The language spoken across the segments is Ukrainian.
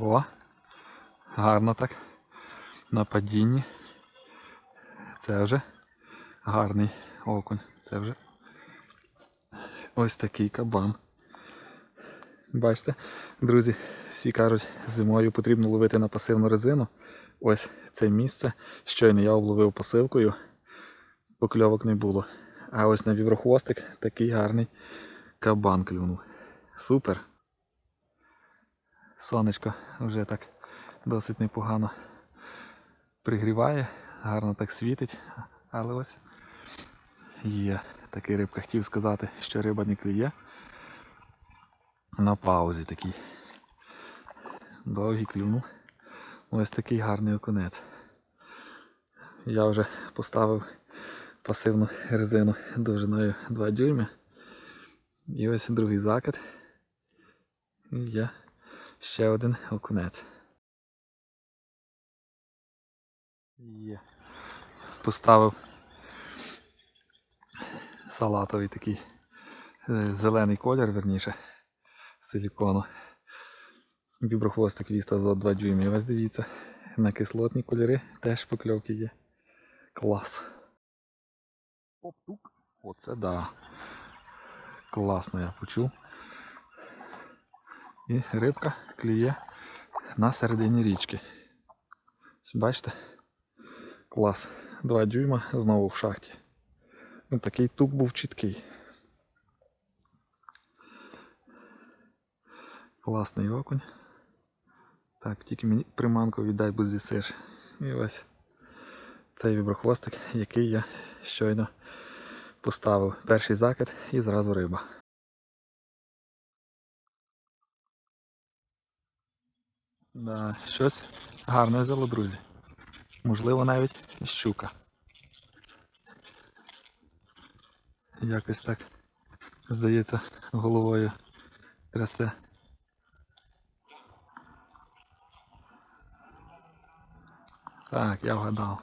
О, гарно так. На падінні. Це вже гарний окунь. Це вже ось такий кабан. Бачите, друзі, всі кажуть, зимою потрібно ловити на пасивну резину. Ось це місце. Щойно я обловив посилкою, покльовок не було. А ось на віброхвостик такий гарний кабан клюнув. Супер. Сонечко вже так досить непогано пригріває, гарно так світить, але ось є такий рибка. Хотів сказати, що риба не клює. На паузі такий. Довгий клюнув. Ось такий гарний окунець. Я вже поставив пасивну резину довжиною 2 дюйми. І ось другий закид. І є ще один окунець. Є. Поставив салатовий такий е, зелений колір, верніше, силікону. Віброхвостик віста за 2 дюйми. І Ось дивіться, на кислотні кольори теж покльовки є. Клас. Оп-тук. Оце да. Класно я почув. І рибка клює на середині річки. Бачите? Клас. 2 дюйма знову в шахті. Ну, такий тук був чіткий. Класний окунь. Так, тільки мені приманку віддай, бо з'їсиш. І ось цей віброхвостик, який я щойно поставив. Перший закид і зразу риба. Да, щось гарне взяло, друзі. Можливо, навіть щука. Якось так, здається, головою трясе. Так, я вгадав.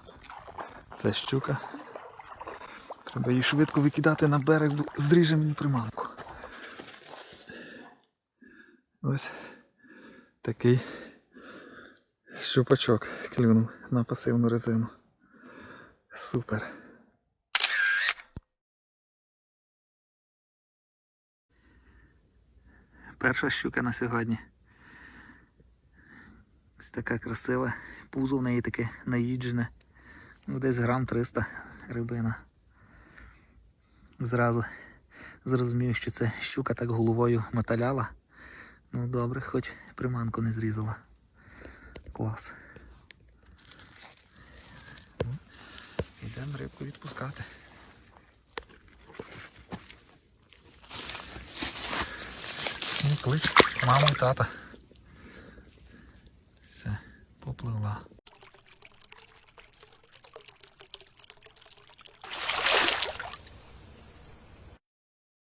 Це щука. Треба її швидко викидати на берег, бо зріже мені приманку. Ось такий щупачок клюнув на пасивну резину. Супер. Перша щука на сьогодні. Ось така красива. Пузо в неї таке наїджене. Ну, десь грам 300 рибина. Зразу зрозумів, що це щука так головою моталяла. Ну добре, хоч приманку не зрізала. Клас. Ну, Йдемо рибку відпускати. Ну, клич маму і тата. Все, попливла.